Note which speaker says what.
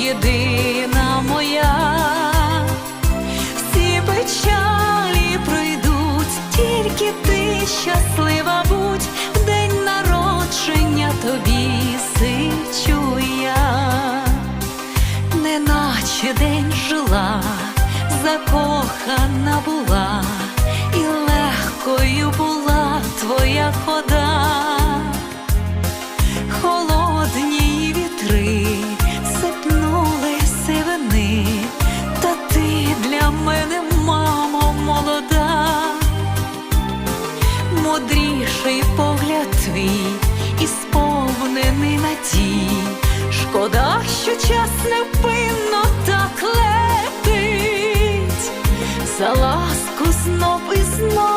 Speaker 1: єдина моя, всі печалі пройдуть, тільки ти щаслива будь, в день народження тобі сичу я, неначе день жила, закохана була, і легкою була твоя хода, холодні вітри. Молода, мудріший погляд твій і сповнений надій. Шкода, що час невпинно так летить, за ласку знов і знов.